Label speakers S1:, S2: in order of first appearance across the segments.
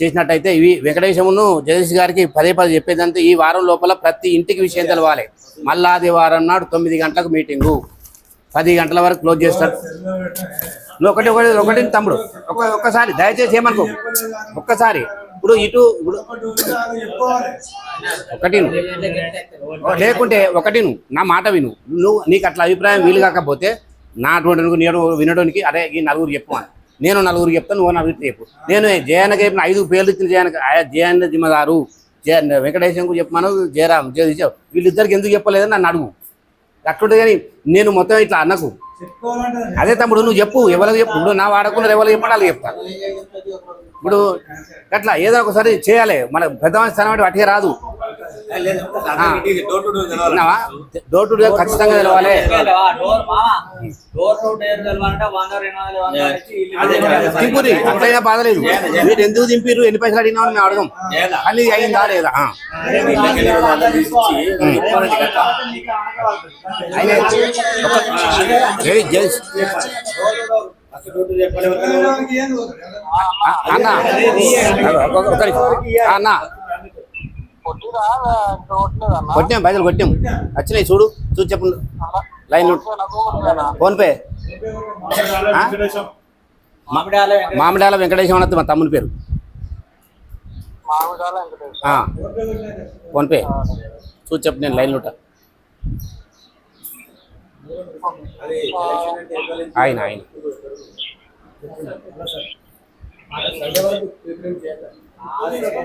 S1: చేసినట్టయితే ఇవి వెంకటేశమును జగదీష్ గారికి పదే పదే చెప్పేదంటే ఈ వారం లోపల ప్రతి ఇంటికి విషయం తెలవాలి. మళ్ళాది వారం నాడు తొమ్మిది గంటలకు మీటింగు. పది గంటల వరకు క్లోజ్ చేస్తారు. ఒకటి ఒకటి ఒకటి తమ్ముడు ఒక ఒక్కసారి దయచేసి ఏమనుకో. ఒక్కసారి ఇప్పుడు ఇటు ఇప్పుడు ఒకటి లేకుంటే ఒకటి నువ్వు నా మాట విను. నువ్వు నీకు అట్లా అభిప్రాయం వీలు కాకపోతే నా అటువంటి నేను వినడానికి అరే ఈ నలుగురు చెప్పు అని. నేను నలుగురు చెప్తాను నువ్వు నలుగురు చెప్పు. నేను జయానికి చెప్పిన ఐదు పేర్లు ఇచ్చిన జయానికి జయాన్ జిమ్మదారు జయ వెంకటేశ్వరకు చెప్పమను జయరాం జయ వీళ్ళిద్దరికి ఎందుకు చెప్పలేదని నన్ను అడుగు. అట్లుంటే కానీ నేను మొత్తం ఇట్లా అన్నకు అదే తమ్ముడు నువ్వు చెప్పు ఎవరికి చెప్పు. ఇప్పుడు నా వాడకుండా ఎవరికి చెప్పాలి వాళ్ళకి చెప్తా. ఇప్పుడు అట్లా ఏదో ఒకసారి చేయాలి. మన పెద్ద స్థానం అంటే వాటికి రాదు. డోర్ టు డోర్ ఖచ్చితంగా తెలవాలి
S2: డోర్ మామ డోర్ టు డోర్ తెలవాలంటే వంద రెండు వందలు వంద ఇచ్చి ఇల్లు
S1: దింపురి అట్లయినా బాధ లేదు మీరు ఎందుకు దింపిర్రు? ఎన్ని పైసలు అడిగినా మేము అడగం. మళ్ళీ అయిందా లేదా? అన్న. ఆ, అన్న. కొట్టాం పైసలు కొట్టాం వచ్చినాయి చూడు చూసి చెప్పు. లైన్ ఫోన్ పే ఆ?
S2: మామిడాల వెంకటేశ్వర
S1: అన్నది మా తమ్ముని పేరు. ఆ, ఫోన్ పే. చూసి చెప్పు నేను లైన్లో ఉంటా ఆయన ఆయన.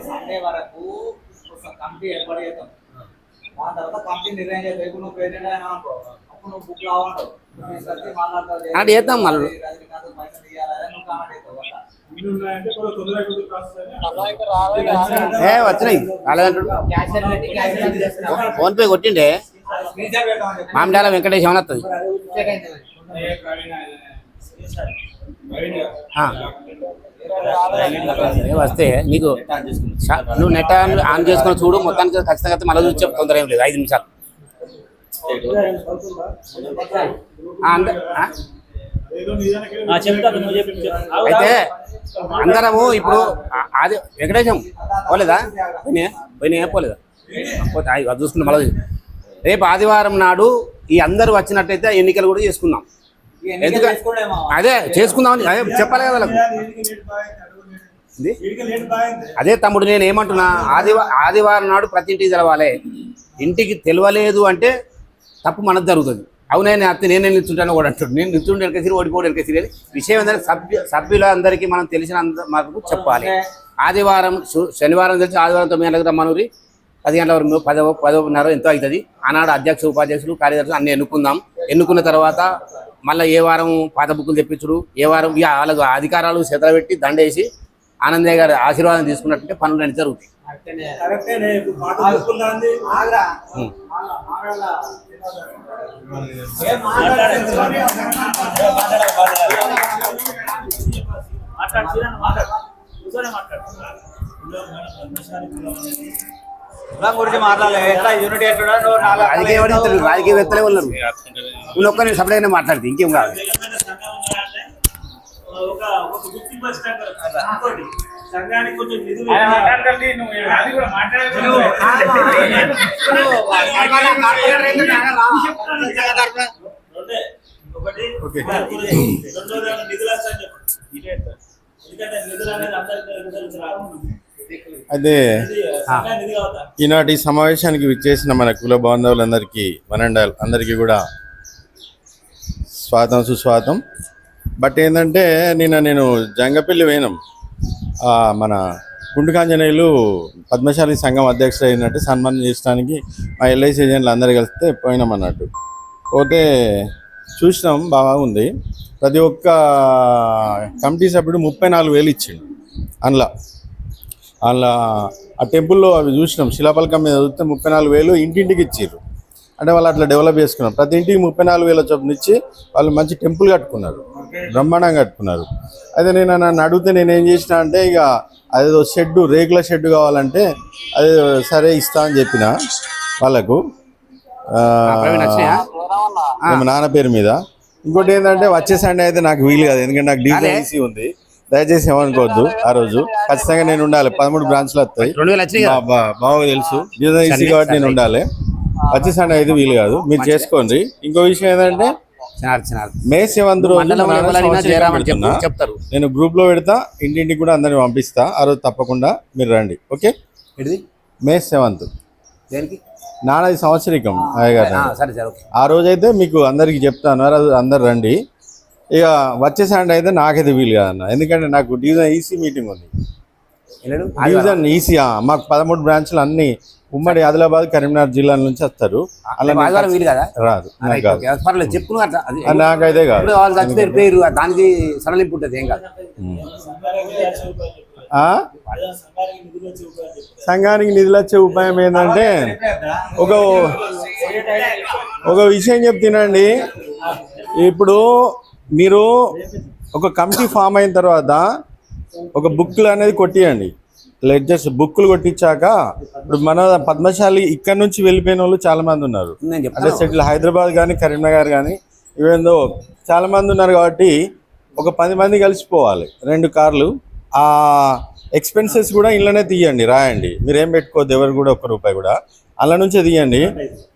S2: సండే వరకు ఒక కమిటీ ఏర్పాటు చేద్దాం. దాని తర్వాత కమిటీ నిర్ణయం ఇప్పుడు నువ్వు ప్రెసిడెంట్ అయినా అనుకో. అప్పుడు నువ్వు బుక్ లావంటావు తీసుకొచ్చి మాట్లాడతావు
S1: అది చేద్దాం మళ్ళీ.
S2: రజనీకాంత్ పైసలు ఇవ్వాలని నువ్వు కామెంట్ చేస్తావు. అట్లా.
S1: ఏ వచ్చినాయి. రాలేదంటాడు ఫోన్ పే కొట్టిండే. మామిడాల వెంకటేశ్వర అని వస్తుంది. వస్తే నీకు నువ్వు నెట్ ఆన్ ఆన్ చేసుకొని చూడు మొత్తానికి ఖచ్చితంగా మళ్ళీ చూసి చెప్పు తొందర ఏం లేదు ఐదు నిమిషాలు? అయితే అందరము ఇప్పుడు అది వెంకటేశం పోలేదా? పోయినా పోయినా పోలేదా? పోతే అది చూసుకుంటే మళ్ళీ రేపు ఆదివారం నాడు ఈ అందరు వచ్చినట్టయితే ఎన్నికలు కూడా చేసుకుందాం. అదే చేసుకుందామని అదే చెప్పాలి కదా? అదే తమ్ముడు నేను ఏమంటున్నా ఆదివా ఆదివారం నాడు ప్రతి ఇంటికి తెలవాలి. ఇంటికి తెలియలేదు అంటే తప్పు మనకు జరుగుతుంది. అవునే నేను అత్త నేనే నిల్చుంటాను కూడా అంటాడు. నేను నిల్చుంటే వెనకసిరి ఓడిపోవడం వెనకసిరి అని విషయం ఏంటంటే సభ్యు సభ్యులందరికీ మనం తెలిసిన మాకు చెప్పాలి. ఆదివారం శనివారం తెలిసి ఆదివారం తొమ్మిది గంటలకు రమ్మనూరి. పది గంటల వరకు పదవ పదవన్నర ఎంతో అవుతుంది. ఆనాడు అధ్యక్ష ఉపాధ్యక్షులు కార్యదర్శులు అన్ని ఎన్నుకుందాం. ఎన్నుకున్న తర్వాత మళ్ళీ ఏ వారం పాత బుక్కులు తెప్పించుడు ఏ వారం ఇక వాళ్ళకు అధికారాలు చేతలు పెట్టి దండేసి ఆనందయ్య గారి ఆశీర్వాదం తీసుకున్నట్టుంటే పనులు అన్ని జరుగుతాయి.
S2: ఆగ్రా. గురించి మాట్లాడలేదు ఎట్లా యూనిటీ
S1: రాజకీయ రాజకీయవేత్తలే ఉన్నారు. నువ్వు ఒక్క నేను సపరేట్గా మాట్లాడితే ఇంకేం కాదు.
S3: నిధులు అనేది అందరికీ
S4: అదే. ఈనాటి సమావేశానికి విచ్చేసిన మన కుల బాంధవులందరికీ వనండాల్ అందరికీ కూడా స్వాగతం సుస్వాగతం బట్ ఏంటంటే నిన్న నేను జంగపల్లి ఆ, మన గుండుకాంజనేయులు పద్మశాలి సంఘం అధ్యక్షుడు అయినట్టు సన్మానం చేయడానికి మా ఎల్ఐసి ఏజెంట్లు అందరు కలిస్తే పోయినాం అన్నట్టు. పోతే చూసినాం బాగుంది ప్రతి ఒక్క కమిటీ సభ్యుడు ముప్పై నాలుగు వేలు ఇచ్చిండు. అందులో అందులో ఆ టెంపుల్లో అవి చూసినాం. శిలాపలకం మీద చూస్తే ముప్పై నాలుగు వేలు ఇంటింటికి ఇచ్చారు అంటే వాళ్ళు అట్లా డెవలప్ చేసుకున్నారు. ప్రతి ఇంటికి ముప్పై నాలుగు వేల చొప్పున ఇచ్చి వాళ్ళు మంచి టెంపుల్ కట్టుకున్నారు. బ్రహ్మాండంగా కట్టుకున్నారు. అయితే నేను నన్ను అడిగితే నేను ఏం చేసిన అంటే ఇక అదేదో షెడ్ రేకుల షెడ్ కావాలంటే అది సరే ఇస్తా అని చెప్పిన వాళ్ళకు. నాన్న పేరు మీద. ఇంకోటి ఏంటంటే వచ్చే సండే అయితే నాకు వీలు కాదు. ఎందుకంటే నాకు ఈసీ ఉంది. దయచేసి ఏమనుకోవద్దు. ఆ రోజు ఖచ్చితంగా నేను ఉండాలి. పదమూడు బ్రాంచ్లు వస్తాయి.
S1: రెండు వేలు వచ్చినాయి
S4: మా
S1: కదా
S4: బా- బావకు తెలుసు. ఈసీ కాబట్టి నేను ఉండాలి. వచ్చే సండే అయితే వీలు కాదు. మీరు చేసుకోండి. ఇంకో విషయం ఏంటంటే మే సెవెంత్ రోజు సంవత్సరం.
S1: చెప్తారు.
S4: నేను గ్రూప్లో పెడతా ఇంటింటికి కూడా అందరిని పంపిస్తా. ఆ రోజు తప్పకుండా మీరు రండి. ఓకే?
S1: ఇది
S4: మే సెవెంత్ సంవత్సరికం అయ్యగారు.
S1: ఆ, సరే సరే ఓకే.
S4: ఆ రోజు అయితే మీకు అందరికి చెప్తాను. ఆ రోజు అందరు రండి. ఇక వచ్చే సండే అయితే నాకైతే వీలు కాదన్న. ఎందుకంటే నాకు డివిజన్ ఈసీ మీటింగ్ ఉంది. డివిజన్ ఈసీ మాకు పదమూడు బ్రాంచ్లు అన్ని ఉమ్మడి ఆదిలాబాద్ కరీంనగర్ జిల్లాల నుంచి వస్తారు. అలా
S1: రేపు ఆదివారం వీలు కదా?
S4: రాదు. నాకైతే కాదు.
S1: దానికి సడలింపు ఉంటుంది ఏం కాదు.
S4: ఉమ్.
S3: సంఘానికి నిధులు వచ్చే రూపాయలు చెప్పారు.
S4: సంఘానికి నిధులు వచ్చే ఉపాయం ఏంటంటే ఒక ఒక విషయం చెప్తానండి ఇప్పుడు మీరు ఒక కమిటీ ఫామ్ అయిన తర్వాత ఒక బుక్లు అనేది కొట్టియండి. లెడ్జర్స్ బుక్లు కొట్టించాక ఇప్పుడు మన పద్మశాలి ఇక్కడ నుంచి వెళ్ళిపోయిన వాళ్ళు చాలా మంది ఉన్నారు.
S1: నేను
S4: అదే సెటిల్ హైదరాబాద్ కానీ కరీంనగర్ కానీ ఇవేందో చాలా మంది ఉన్నారు కాబట్టి ఒక పది మంది కలిసిపోవాలి. రెండు కార్లు. ఆ ఎక్స్పెన్సెస్ కూడా ఇళ్ళనే తీయండి రాయండి. మీరేం పెట్టుకోవద్దు ఎవరు కూడా ఒక్క రూపాయి కూడా. అలా నుంచే తీయండి.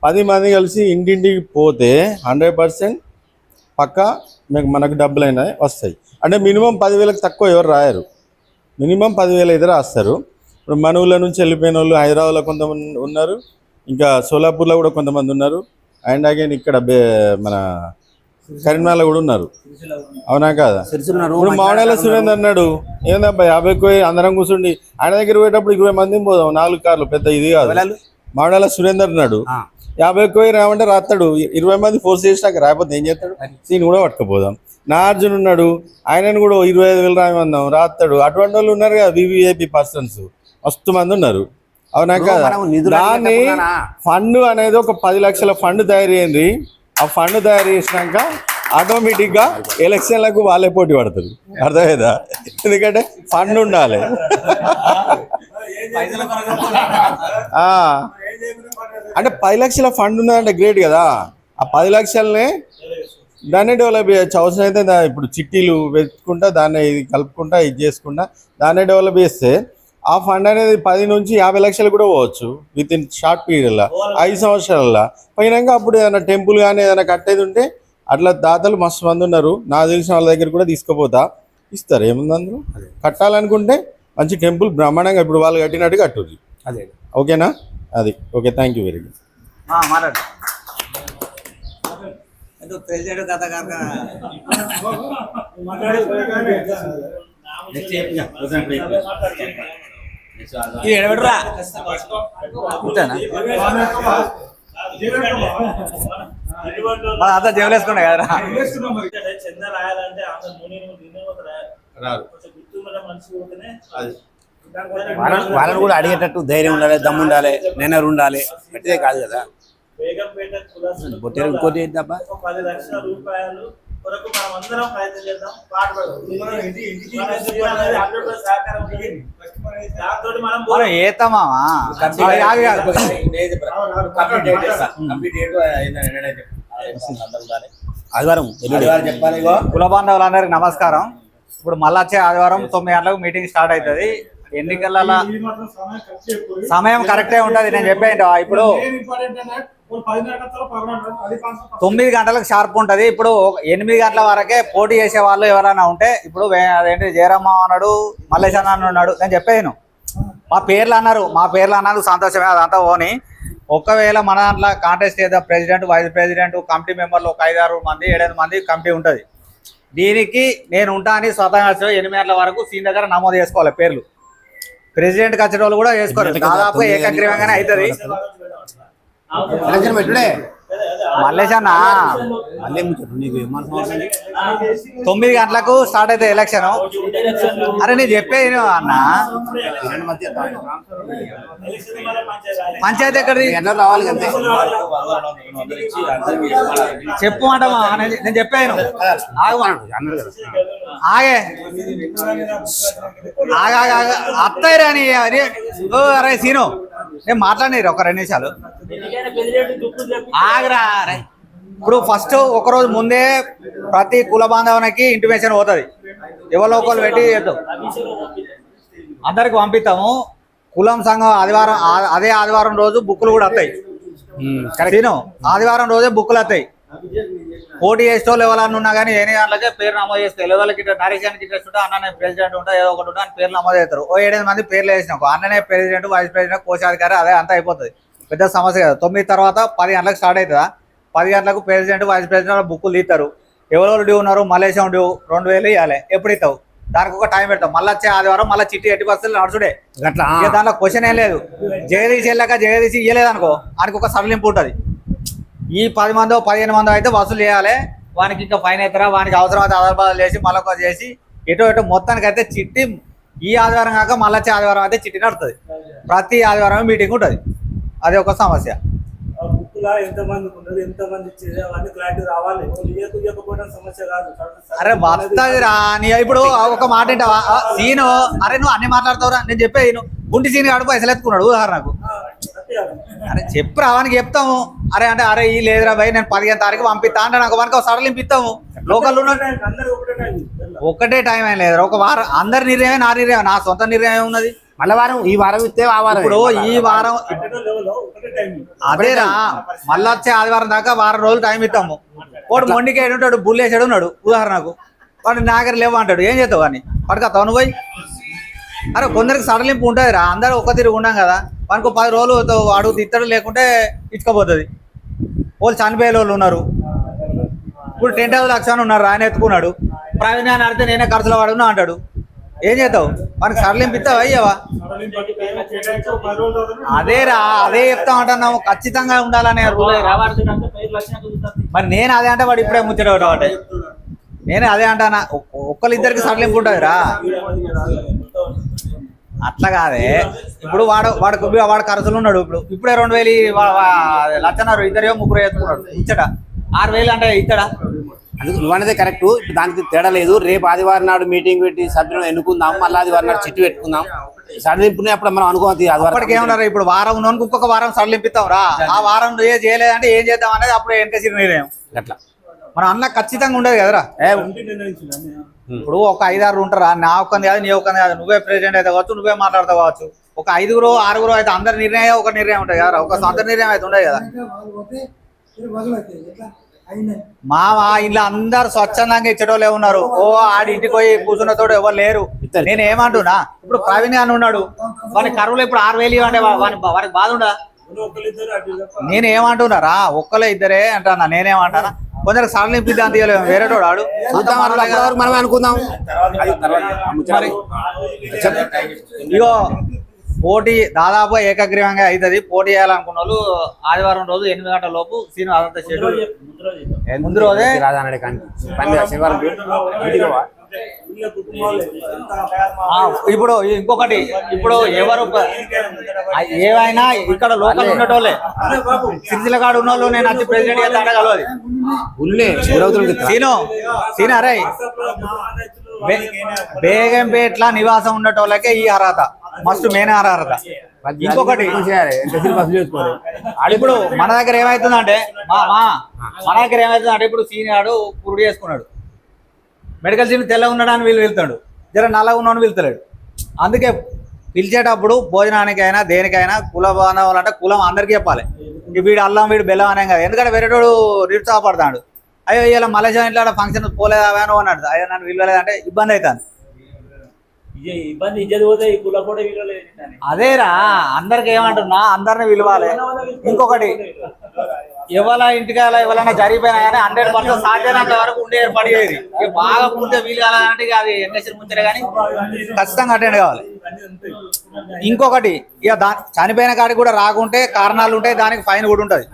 S4: పది మంది కలిసి ఇంటింటికి పోతే హండ్రెడ్ పర్సెంట్ పక్క మీకు మనకు డబ్బులు అయినా వస్తాయి. అంటే మినిమం పదివేలకు తక్కువ ఎవరు రాయరు. మినిమం పదివేలు అయితే రాస్తారు. ఇప్పుడు మన ఊళ్ళో నుంచి వెళ్ళిపోయిన వాళ్ళు హైదరాబాద్లో కొంతమంది ఉన్నారు. ఇంకా సోలాపూర్లో కూడా కొంతమంది ఉన్నారు. అండ్ అగైన్ ఇక్కడ మన కరీంనగర్లో కూడా ఉన్నారు. అవునా కాదా? ఇప్పుడు మావడాల సురేందర్ అన్నాడు. ఏందబ్బా యాభై అందరం కూర్చుండి ఆయన దగ్గర పోయేటప్పుడు ఇరవై మంది పోదాం నాలుగు కార్లు పెద్ద ఇది కాదు? మావడాల సురేందర్ అన్నాడు. యాభై పోయి రామంటే రాస్తాడు ఇరవై మంది ఫోర్స్ చేసినాక రాకపోతే ఏం చేస్తాడు? సీన్ కూడా పట్టుకుపోదాం. నాగార్జున ఉన్నాడు. ఆయనను కూడా ఇరవై ఐదు వేలు రాయమందాం. రాస్తాడు అటువంటి వాళ్ళు ఉన్నారు కదా వివిఐపి పర్సన్స్ మస్తు మంది ఉన్నారు. అవునా కదా. దాన్ని? ఫండ్ అనేది ఒక పది లక్షల ఫండ్ తయారు చేయండి. ఆ ఫండ్ తయారు చేసినాక ఆటోమేటిక్గా ఎలక్షన్లకు వాళ్ళే పోటీ పడతారు. అర్థమైందా? ఎందుకంటే ఫండ్ ఉండాలి. ఆ. అంటే పది లక్షల ఫండ్ ఉన్నదంటే గ్రేట్ కదా. ఆ పది లక్షలనే దాన్నే డెవలప్ చేయొచ్చు. అవసరం అయితే ఇప్పుడు చిట్టీలు పెట్టుకుంటా దాన్ని ఇది కలుపుకుంటా ఇది చేసుకుంటా దాన్నే డెవలప్ చేస్తే ఆ ఫండ్ అనేది పది నుంచి యాభై లక్షలు కూడా పోవచ్చు విత్ ఇన్ షార్ట్ పీరియడ్లో ఐదు సంవత్సరాలలో. పోయినాక అప్పుడు ఏదైనా టెంపుల్ కానీ ఏదైనా కట్టేది ఉంటే అట్లా దాతలు మస్తు మంది ఉన్నారు. నాకు తెలిసిన వాళ్ళ దగ్గర కూడా తీసుకుపోతా. ఇస్తారు. ఏముంది అందులో? కట్టాలనుకుంటే మంచి టెంపుల్ బ్రహ్మాండంగా ఇప్పుడు వాళ్ళు కట్టినట్టు కట్టుర్రి.
S1: అదే.
S4: ఓకేనా? అది. Okay thank you very much
S2: మాట్లాడు. ప్రెసిడెంట్ కథ కాక ఉంటానా మన అంతా జేబులేసుకున్నా కదరా.
S3: రాయాలంటే అందరు
S1: వాళ్ళని వాళ్ళని కూడా అడిగేటట్టు ధైర్యం ఉండాలి దమ్ము ఉండాలి నెనరు ఉండాలి. గట్టిదే కాదు కదా. బొట్టేరు ఇంకోటి
S3: రూపాయలు కొరకు మనం అందరం ప్రయత్నం చేద్దాం. పాటుపడదాం
S1: ఆదివారం.
S2: కుల బాంధవులందరికీ నమస్కారం. ఇప్పుడు మళ్ళీ వచ్చే ఆదివారం తొమ్మిది గంటలకు మీటింగ్ స్టార్ట్ అవుతుంది. ఎన్నికల సమయం కరెక్టే ఉంటది నేను చెప్పాను ఇప్పుడు తొమ్మిది గంటలకు షార్ప్ ఉంటది. ఇప్పుడు ఎనిమిది గంటల వరకే పోటీ చేసే వాళ్ళు ఎవరైనా ఉంటే ఇప్పుడు అదేంటి జయరామ్మ అన్నాడు మల్లేష్ అన్న ఉన్నాడు నేను చెప్పాను మా పేర్లు అన్నారు మా పేర్లు అన్నారు సంతోషమే అదంతా పోని. ఒకవేళ మన దాంట్లో కాంటెస్ట్ చేద్దాం ప్రెసిడెంట్ వైస్ ప్రెసిడెంట్ కమిటీ మెంబర్లు ఒక ఐదారు మంది ఏడైదు మంది కమిటీ ఉంటుంది. దీనికి నేను ఉంటా అని స్వతహా ఎనిమిది గంటల వరకు సీన్ దగ్గర నమోదు చేసుకోవాలి పేర్లు. ప్రెసిడెంట్ వచ్చిన వాళ్ళు కూడా చేసుకోవాలి దాదాపు ఏకగ్రీవంగానే అవుతుంది.
S1: ఎలక్షన్ పెట్టుడే
S2: మల్లేష్ అన్న?
S1: మళ్ళీ నీకు.
S2: తొమ్మిది గంటలకు స్టార్ట్ అయితే ఎలక్షన్. అరే నేను చెప్పేది అన్న.
S1: రెండు మధ్య
S2: పంచాయతీ ఎక్కడిది?
S1: ఎన్నో రావాలి
S2: చెప్పు మాట నేను చెప్పాను ఆగు ఆగే. ఆగా అత్తయ్య రాని అరే ఓ అరే సీను. నేను మాట్లాడినారు ఒక రెండు నిమిషాలు. ఆగరా ఇప్పుడు ఫస్ట్ ఒక రోజు ముందే ప్రతి కుల బాంధవునికి ఇంటిమేషన్ పోతుంది. ఎవరో ఒకరు పెట్టి చేద్దాం. అందరికి పంపిస్తాము. కులం సంఘం ఆదివారం అదే ఆదివారం రోజు బుక్కులు కూడా వస్తాయి.
S1: కరెక్ట్
S2: ఆదివారం రోజే బుక్కులు వస్తాయి. పోటీ చేసేటోళ్ళు ఎవరన్నా ఉన్నా కానీ ఎన్ని గంటలకే పేరు నమోదు చేస్తారు. వాళ్ళకి ఇట్లా నరేషానికి ఇంట్రెస్ట్ ఉంటే అన్ననే ప్రెసిడెంట్ ఉంటే ఏదో ఒకటి ఉంటే అని పేర్లు నమోదు చేస్తారు. ఓ ఏడెనిమిది మంది పేర్లు వేసినాం. అన్ననే ప్రెసిడెంట్ వైస్ ప్రెసిడెంట్ కోశాధికారి అదే అంతా అయిపోతుంది. పెద్ద సమస్య కదా. తొమ్మిది తర్వాత పది గంటలకు స్టార్ట్ అవుతుందా? పది గంటలకు ప్రెసిడెంట్ వైస్ ప్రెసిడెంట్ బుక్కులు తీస్తారు. ఎవరెవరు డ్యూ ఉన్నారు? మలేషియం డ్యూ రెండు వేలు ఇవ్వాలి ఎప్పుడు ఇస్తావు? దానికి ఒక టైం పెడతాం మళ్ళీ వచ్చే ఆదివారం మళ్ళీ చిట్టి ఎట్టి బస్సులు నడుచుడే. దాంట్లో క్వశ్చన్ ఏం లేదు. జగదీష్ వెళ్ళాక జగదీష్ ఇయ్యలేదు అనుకో ఆయనకు ఒక సడలింపు ఉంటుంది. ఈ పది మందో పదిహేను మందో అయితే వసూలు చేయాలి. వానికి ఇంకా ఫైన్ అవుతారా? వానికి అవసరం అయితే ఆధార్ బాధలు చేసి మళ్ళీ ఒక చేసి ఎటో ఎటో మొత్తానికి అయితే చిట్టి ఈ ఆదివారం కాక మళ్ళీ వచ్చే ఆదివారం అయితే చిట్టి నడుతుంది ప్రతి ఆదివారం మీటింగ్ ఉంటుంది. అది ఒక సమస్య. అరే వస్తుంది నీ ఇప్పుడు ఒక మాట ఏంటవా సీను అరే నువ్వు అన్ని మాట్లాడతావురా నేను నువ్వు గుంటి సీని కాడు పైసలు ఎత్తుకున్నాడు ఉదాహరణకు. అరే చెప్పు రావానికి చెప్తాము. అరే అంటే అరే ఈ లేదురా భయ్ నేను పదిహేను తారీఖు పంపిస్తా అంటే నాకు మనకు సడలింపు ఇస్తాము. లోకల్
S3: ఒకటే టైం
S2: ఏం లేదు ఒక వారం అందరి నిర్ణయమే నా నిర్ణయం నా సొంత నిర్ణయం ఉన్నది.
S1: మళ్ళా వారం ఈ వారం ఇస్తే ఆ వారం.
S2: ఇప్పుడు ఈ వారం అదేరా మళ్ళీ వచ్చే ఆదివారం దాకా వారం రోజులు టైం ఇస్తాము. వాడు మొండికి ఉంటాడు బుల్లేసాడు ఉన్నాడు. ఉదాహరణకు వాడు నాగర లేవు అంటాడు. ఏం చేస్తావు అని పడకత్తావు నువ్వు పోయి అరే కొందరికి సడలింపు ఉంటుంది రా అందరూ ఒక్క తిరిగి ఉండం కదా. మనకు పది రోజులు అడుగు ఇత్తడు లేకుంటే ఇచ్చుకోపోతుంది. వాళ్ళు చనిపోయే వాళ్ళు ఉన్నారు. ఇప్పుడు టెంట్ హౌస్ లక్షణం ఉన్నారు. ఆయన ఎత్తుకున్నాడు. ప్రవీణ్ అని అడిగితే నేనే ఖర్చులో వాడున్నా అంటాడు. ఏం చేస్తావు మనకి సడలింపు ఇస్తావా అయ్యావా?
S3: అదే రా
S2: అదేరా అదే చెప్తా ఉంటున్నాము ఖచ్చితంగా ఉండాలనే రూల్ మరి నేను అదే అంటే వాడు ఇప్పుడే ముచ్చట ఒకటి నేను అదే అంటానా? ఒక్కరిద్దరికి సడలింపు ఉంటుంది రా. అట్లా కాదే. ఇప్పుడు వాడు వాడు వాడు ఖర్చులు ఉన్నాడు ఇప్పుడు. ఇప్పుడే రెండు వేలు లచ్చన్నారు ఇద్దరేమో ముగ్గురు ఎత్తుకున్నాడు ఇచ్చడా ఆరు వేలు అంటే ఇచ్చడా
S1: అందుకు నువ్వు అనేది కరెక్ట్. ఇప్పుడు దానికి తేడా లేదు. రేపు ఆదివారం నాడు మీటింగ్ పెట్టి సభ్యులను ఎన్నుకుందాం మళ్ళీ ఆదివారం నాడు చిట్టు పెట్టుకుందాం. సడలింపుని అప్పుడు మనం అనుకోవాలి ఆదివారం
S2: అప్పటికి ఏమన్నారు ఇప్పుడు వారం ఉన్నోనికి ఇంకొక వారం సడలింపిస్తాం రా ఆ వారం నువ్వు ఏం చేయలేదంటే ఏం చేద్దాం అనేది అప్పుడు వెనక నిర్ణయం.
S1: అట్లా.
S2: మన అన్న ఖచ్చితంగా ఉండదు కదరా. ఇప్పుడు ఒక ఐదారు ఉంటారా? నా ఒక్కని కాదు నీ ఒక్కని కాదు. నువ్వే ప్రెసిడెంట్ అయితే కావచ్చు నువ్వే మాట్లాడతావు కావచ్చు. ఒక ఐదుగురు ఆరుగురు అయితే అందరి నిర్ణయం ఒక నిర్ణయం ఉంటుంది కదా ఒక సొంత నిర్ణయం అయితే ఉండదు కదా. మావా ఇంట్లో అందరు స్వచ్ఛందంగా ఇచ్చేటోళ్ళే ఉన్నారు. ఓ ఆడి ఇంటికి పోయి కూర్చున్న తోడు ఎవరు లేరు. నేను ఏమంటున్నా? ఇప్పుడు ప్రవీణ్ అని ఉన్నాడు. వాని కరువులో ఇప్పుడు ఆరు వేలు ఇవ్వండి వాని వానికి బాధ ఉండదా నేను ఏమంటున్నారా ఒక్కలే ఇద్దరే అంటానా నేనేమంటానా కొందరు సడన్ ఇప్పిద్దాం తీయలేము. వేరేటోడు ఆడు.
S1: వరకు మనమే అనుకుందాం.
S2: ఇగో పోటీ దాదాపు ఏకగ్రీవంగా అవుతుంది. పోటీ చేయాలనుకున్న వాళ్ళు ఆదివారం రోజు ఎనిమిది గంటల లోపు సీను అదంతా షెడ్యూల్
S3: ముందు రోజు
S2: ఇప్పుడు ఇంకొకటి ఇప్పుడు ఎవరు ఏవైనా ఇక్కడ లోకల్ ఉండేటోళ్ళే. సిరిసిల కాడు ఉన్న వాళ్ళు నేను వచ్చి ప్రెసిడెంట్ చేస్తా అంటే కలవది
S1: ఉల్లే గురవుతుంది
S2: సీను సీను అరే బేగంపేట్ల నివాసం ఉండేటోళ్ళకే ఈ అర్హత. మస్ట్ మెయిన్ అర్హత ఇంకొకటి. ఇప్పుడు మన దగ్గర ఏమైతుందంటే మా మా మన దగ్గర ఏమైతుందంటే ఇప్పుడు సీనియాడు పురుడు చేసుకున్నాడు. మెడికల్ సీన్ తెల్ల ఉన్నాడని వీళ్ళు వెళ్తాడు. జర నల్లగా ఉన్నాడు వెళ్తలేడు. అందుకే పిలిచేటప్పుడు భోజనానికైనా దేనికైనా కుల బాంధవులు అంటే కులం అందరికీ చెప్పాలి. ఈ వీడు అల్లం వీడు బెల్లం అనే కదా. ఎందుకంటే వేరేటోడు నిరుత్సాహపడతాడు. అయ్యో ఇలా మలేషియా ఇంట్లో ఫంక్షన్ పోలేదా అని అన్నాడు. అయ్యో నన్ను విలువలేదంటే ఇబ్బంది అవుతాను
S3: ఇబ్బంది ఇజ్జది పోతే కుల కూడా వీరలేదు
S2: అదేరా అందరికి ఏమంటున్నా? అందరిని విలువాలి. ఇంకొకటి. ఎవరి ఇంటికి ఎవరైనా జరిగిపోయినా కానీ హండ్రెడ్ పర్సెంట్ సాధ్యమైనంత వరకు ఉండే ఏర్పాటు బాగా పుడితే వీలు కావాలంటే అది ఎన్ఎస్సీ ముంచరే కానీ ఖచ్చితంగా అటెండ్ కావాలి. ఇంకొకటి ఇక దా చనిపోయిన కాడికి కూడా రాకుంటే కారణాలు ఉంటాయి దానికి ఫైన్ కూడా ఉంటుంది?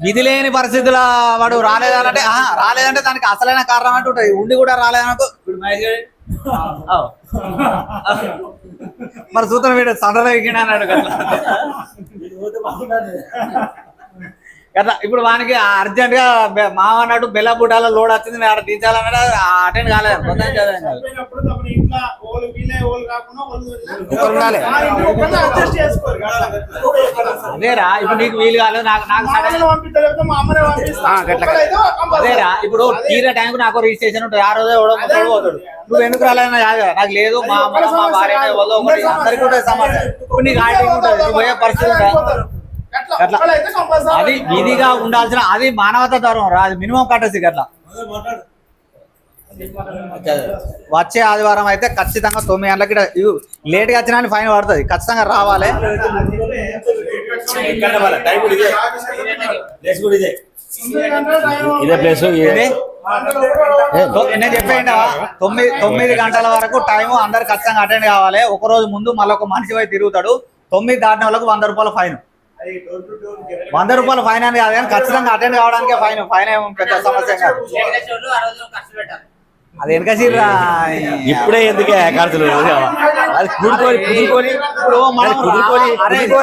S2: విధి లేని పరిస్థితుల వాడు రాలేదంటే రాలేదంటే దానికి అసలైన కారణం అంటూ ఉంటుంది. ఉండి కూడా రాలేదనుకో ఇప్పుడు మహేష్ గారు, ఆ. మరి సూత్రం వీడు సడలు ఎగినాడు కదా. కదా ఇప్పుడు వానికి అర్జెంట్గా మామ అన్నట్టు బెల్ల బుడ్డాల లోడ్ వచ్చింది మేము అక్కడ దించాలన్నాడు అటెండ్ కాలేదు. అదేరా ఇప్పుడు నీకు వీలు కాలేదు నాకు నాకు. అదేరా ఇప్పుడు తీరే టైంకి నాకు రిజిస్ట్రేషన్ ఉంటుంది ఆ రోజే ఎవడో పోతాడు. నువ్వు ఎందుకు రాలేదని కాదు నాకు లేదు మా అమ్మ మా భార్య అందరికీ ఉంటుంది ఇప్పుడు నీకు ఆటంకి ఉంటుంది పోయే పరిస్థితి ఉందా? అది విధిగా ఉండాల్సిన అది మానవతా ధర్మం రా అది మినిమం కట్టసి గట్ల వచ్చే ఆదివారం అయితే ఖచ్చితంగా తొమ్మిది గంటలకి లేట్గా వచ్చినా ఫైన్ పడుతుంది. ఖచ్చితంగా రావాలి.
S1: ఇదే. ప్లేస్
S2: నేను చెప్పేయండి తొమ్మిది తొమ్మిది గంటల వరకు టైం అందరు ఖచ్చితంగా అటెండ్ కావాలి. ఒక రోజు ముందు మళ్ళీ ఒక మనిషి పోయి తిరుగుతాడు. తొమ్మిది దాటిన వాళ్ళకి వంద రూపాయల ఫైన్. వంద రూపాయల ఫైన్ అని కాదు కానీ ఖచ్చితంగా అటెండ్ కావడానికే ఫైన్ ఫైన్ ఏం పెద్ద సమస్య కాదు. అది వెనక
S1: ఇప్పుడే ఎందుకే ఖర్చులు? అది కూడుకొని కుదురుకొని
S2: ఇప్పుడు మనం
S1: కుదురుకొని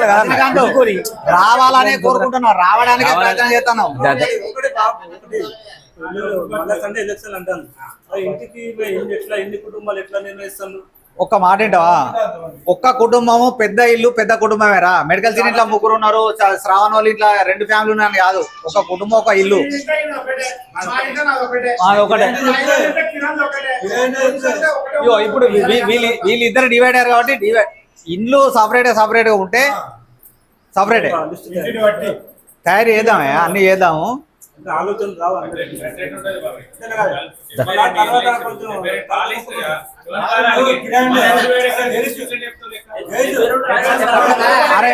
S1: కదా. కుదురుకొని.
S2: రావాలనే కోరుకుంటున్నాం రావడానికి ప్రయత్నం చేస్తున్నాం
S1: అదే.
S3: మళ్ళా సండే ఎలక్షన్ అంటాను. ఆ ఇంటికి ఎట్లా ఎన్ని కుటుంబాలు ఎట్లా నిర్ణయిస్తాను
S2: ఒక్క మాట ఏంటవా? ఒక్క కుటుంబము పెద్ద ఇల్లు పెద్ద కుటుంబమేరా? మెడికల్ సీట్ ఇట్లా ముగ్గురు ఉన్నారు శ్రావణ్ వాళ్ళు ఇట్లా రెండు ఫ్యామిలీ ఉన్నాయని కాదు. ఒక కుటుంబం ఒక ఇల్లు.
S5: ఒకటే.
S2: ఇప్పుడు వీళ్ళిద్దరు డివైడ్ అయ్యారు కాబట్టి డివైడ్ ఇండ్లు సపరేట్ సపరేట్గా ఉంటే సపరేట్. తయారు చేద్దామే అన్ని చేద్దాము.
S3: ఆలోచన
S2: అరే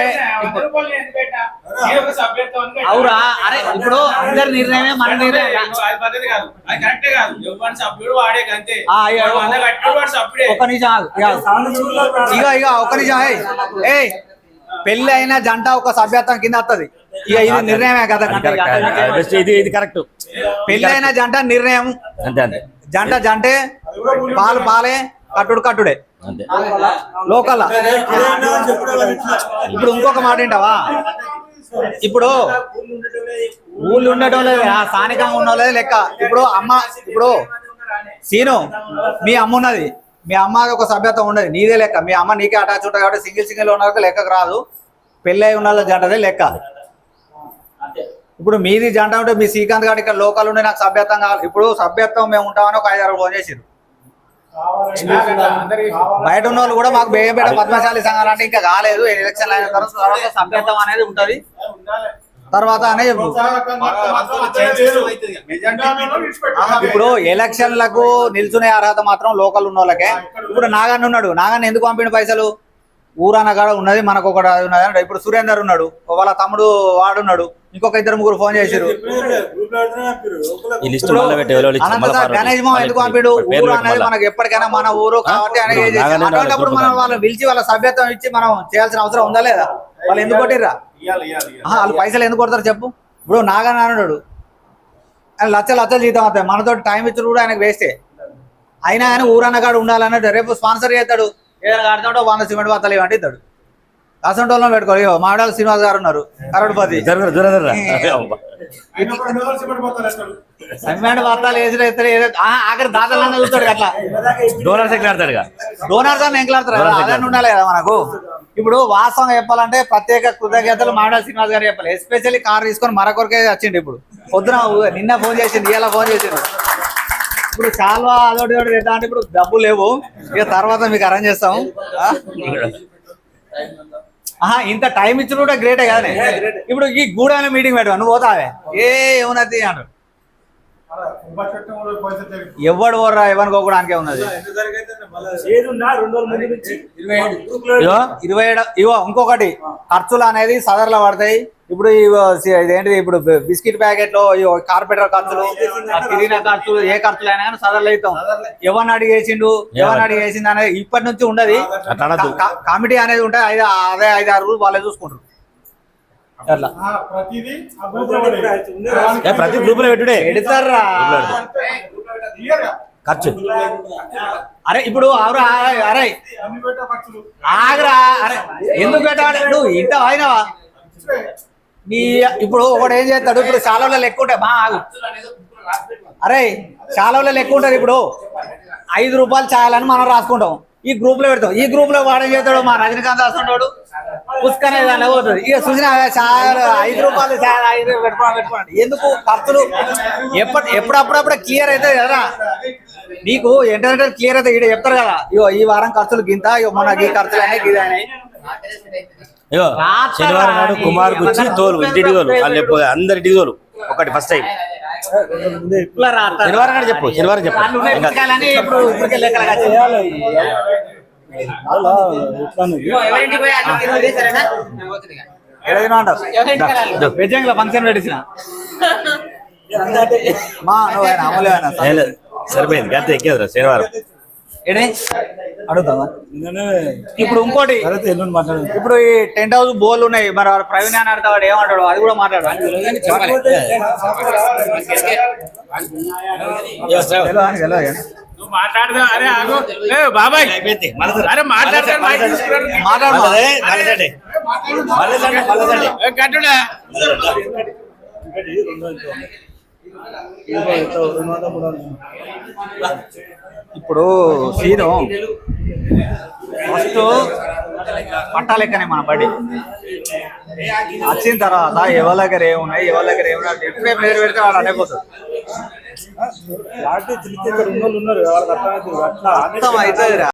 S2: అవురా అరే ఇప్పుడు అందరి నిర్ణయమే మన నిర్ణయం ఒక ఆగు. ఇక ఇక ఒక ఏయ్ ఏయ్ పెళ్ళి అయిన జంట ఒక సభ్యత్వం కింద వస్తుంది. ఇక ఇది నిర్ణయమే కదా
S1: ఇది కరెక్ట్
S2: పెళ్ళి అయిన జంట నిర్ణయం.
S1: అంతే అంతే.
S2: జంట జంటే పాలు పాలే కట్టుడు కట్టుడే. లోకల్. ఇప్పుడు ఇంకొక మాట ఏంటవా ఇప్పుడు ఊళ్ళు ఉండటం లేదు ఆ స్థానికంగా ఉండలేదు లెక్క. ఇప్పుడు అమ్మ ఇప్పుడు సీను మీ అమ్మ ఉన్నది. మీ అమ్మ ఒక సభ్యత్వం ఉండదు నీదే లెక్క. మీ అమ్మ నీకే అటాచ్ ఉంటుంది కాబట్టి సింగిల్ సింగిల్ ఉన్న లెక్కకు రాదు. పెళ్ళి ఉన్న జంటదే లెక్క. ఇప్పుడు మీది జంట ఉంటే మీ శ్రీకాంత్ గారు ఇక్కడ లోకల్ ఉండి నాకు సభ్యత్వం కావాలి. ఇప్పుడు సభ్యత్వం మేము ఉంటామని ఒక ఐదారు ఫోన్ చేసిరు బయట ఉన్న వాళ్ళు కూడా మాకు బేగంపేట పద్మశాలి సంఘాలు అంటే ఇంకా కాలేదు. ఎలక్షన్ అయిన తర్వాత సభ్యత్వం అనేది ఉంటది. తర్వాత అనేది ఇప్పుడు ఎలక్షన్లకు నిల్చునే అర్హత మాత్రం లోకల్ ఉన్న వాళ్ళకే. ఇప్పుడు నాగన్ ఉన్నాడు. నాగన్ ఎందుకు పంపిన పైసలు? ఊరాన కాడ ఉన్నది మనకు ఒకటి అది ఉన్నది అంటే ఇప్పుడు సురేందర్ ఉన్నాడు వాళ్ళ తమ్ముడు వాడున్నాడు ఇంకొక ఇద్దరు ముగ్గురు ఫోన్
S1: మళ్ళీ
S2: ఎందుకు పంపిడు? ఊరు అనేది. మనకి ఎప్పటికైనా మన ఊరు కాబట్టి అటువంటిప్పుడు మనం. వాళ్ళని పిలిచి వాళ్ళ సభ్యత్వం ఇచ్చి మనం చేయాల్సిన అవసరం ఉందా లేదా? వాళ్ళు ఎందుకు కొట్టిర్రా? ఆహా, వాళ్ళు పైసలు ఎందుకు కొడతారు చెప్పు. ఇప్పుడు నాగానే అన్నాడు ఆయన లచ్చ లచ్చలు జీతం అవుతాయి మనతో టైం ఇచ్చి కూడా ఆయనకు వేస్తే అయినా కానీ ఊరన్న కాడు ఉండాలన్నట్టు. రేపు స్పాన్సర్ చేస్తాడు. ఏదైనా కడతాడో వంద సిమెంట్ బత్తలు ఇవ్వండి ఇస్తాడు అసంటి వాళ్ళని పెట్టుకోవాలి. మాడాల శ్రీనివాస్ గారు ఉన్నారు కరోడ్పతి. సిమెంట్ బత్తాలు వేసి ఇస్తాడు ఏదో ఆహా, ఆఖరి దాతలన్నా చూస్తాడు అట్లా.
S1: డోనర్ సెక్టర్ ఆడతాడు
S2: డోనర్స్ అని
S1: Donors
S2: అదని ఉండాలి కదా మనకు. ఇప్పుడు వాస్తవంగా చెప్పాలంటే ప్రత్యేక కృతజ్ఞతలు మాడాల శ్రీనివాస్ గారు చెప్పాలి. ఎస్పెషల్లీ కార్ తీసుకొని మరొకరికే వచ్చిండు ఇప్పుడు. పొద్దున నిన్న ఫోన్ చేసిండు ఇలా ఫోన్ చేసిండు. ఇప్పుడు చాల్వా అదొకటి ఒకటి అంటే ఇప్పుడు డబ్బులు లేవు. ఇక తర్వాత మీకు అరేంజ్ చేస్తాం. ఆ? ఆహా ఇంత టైం ఇచ్చిన కూడా గ్రేటే కదనే ఇప్పుడు ఈ గూడెంలో మీటింగ్ పెట్టావు నువ్వు పోతావే. ఏ ఏమున్నది అంటారు ఎవడు ఓర్రా ఎవరికోకడానికే ఉన్నది? ఇరవై ఏడు ఇవో ఇంకొకటి. ఖర్చులు అనేది సదర్లో పడతాయి. ఇప్పుడు ఇదేంటిది ఇప్పుడు బిస్కెట్ ప్యాకెట్లు ఇవో కార్పెంటర్ ఖర్చులు ఆ తిరిగిన ఖర్చులు ఏ ఖర్చులు అయినా కానీ సదర్లు అవుతాం ఎవరిని అడిగి వేసిండు ఎవరిని అడిగి వేసింది అనేది ఇప్పటి నుంచి ఉండదు. కమిటీ అనేది ఉంటే ఐదు అదే ఐదు ఆరు రోజులు వాళ్ళే చూసుకుంటారు. అట్లా.
S1: ప్రతి గ్రూప్లో పెట్టుడే.
S2: పెడతారా?
S1: ఖర్చు.
S2: అరే ఇప్పుడు అరే. ఆగ్రా అరే. ఎందుకు పెట్టాలి? నువ్వు ఇంత అయినావా? నీ ఇప్పుడు ఒకడు ఏం చేస్తాడు? ఇప్పుడు శాలలో ఎక్కువ ఉంటాయి బా అరే శాలలో ఎక్కువ ఉంటుంది ఇప్పుడు. ఐదు రూపాయలు చాలని మనం రాసుకుంటాం. ఈ గ్రూప్లో పెడతాం. ఈ గ్రూప్లో వాడేం చేస్తాడు? మా రజనీకాంత్ రాసుకుంటాడు. పుస్తకనే దానిలో పోతుంది ఇక చూసిన చాలా ఐదు రూపాయలు చాలా ఐదు పెట్టుకోవడం పెట్టుకోండి ఎందుకు? ఖర్చులు ఎప్పటి ఎప్పుడప్పుడప్పుడు క్లియర్ అవుతుంది కదా నీకు ఇంటర్నెట్ క్లియర్ అయితే ఇక్కడ చెప్తారు కదా ఇగో ఈ వారం ఖర్చులు గింత ఇగో మన ఈ ఖర్చులు అయినాయి గిది
S6: ఇగో శనివారం నాడు కుమార్ గుచ్చి తోలు ఇంటికి తోలు వాళ్ళు చెప్పు అందరికి తోలు ఒకటి ఫస్ట్ టైం. శనివారం నాడు చెప్పు శనివారం చెప్పు.
S2: ఫంక్షన్ పెట్టించిన.
S6: సరిపోయింది గంత ఎక్కేదిరా శనివారం.
S2: ఏడే? అడుగుతావా? ఇప్పుడు ఇంకోటి. ఇప్పుడు ఈ టెంట్ హౌస్ బోల్ ఉన్నాయి. మరి ప్రవీణ్ అని అడతాడు ఏమంటాడు? అది కూడా మాట్లాడు.
S5: మాట్లాడదా?
S2: ఇప్పుడు సీను ఫస్ట్ పట్టాలెక్కనే మన బడి. వచ్చిన తర్వాత ఎవరి దగ్గర ఏమున్నాయి ఎవరి దగ్గర ఏమున్నాయి ఎప్పుడే పేరు పెడితే వాడు అడగపోతాడు అర్థం అవుతుంది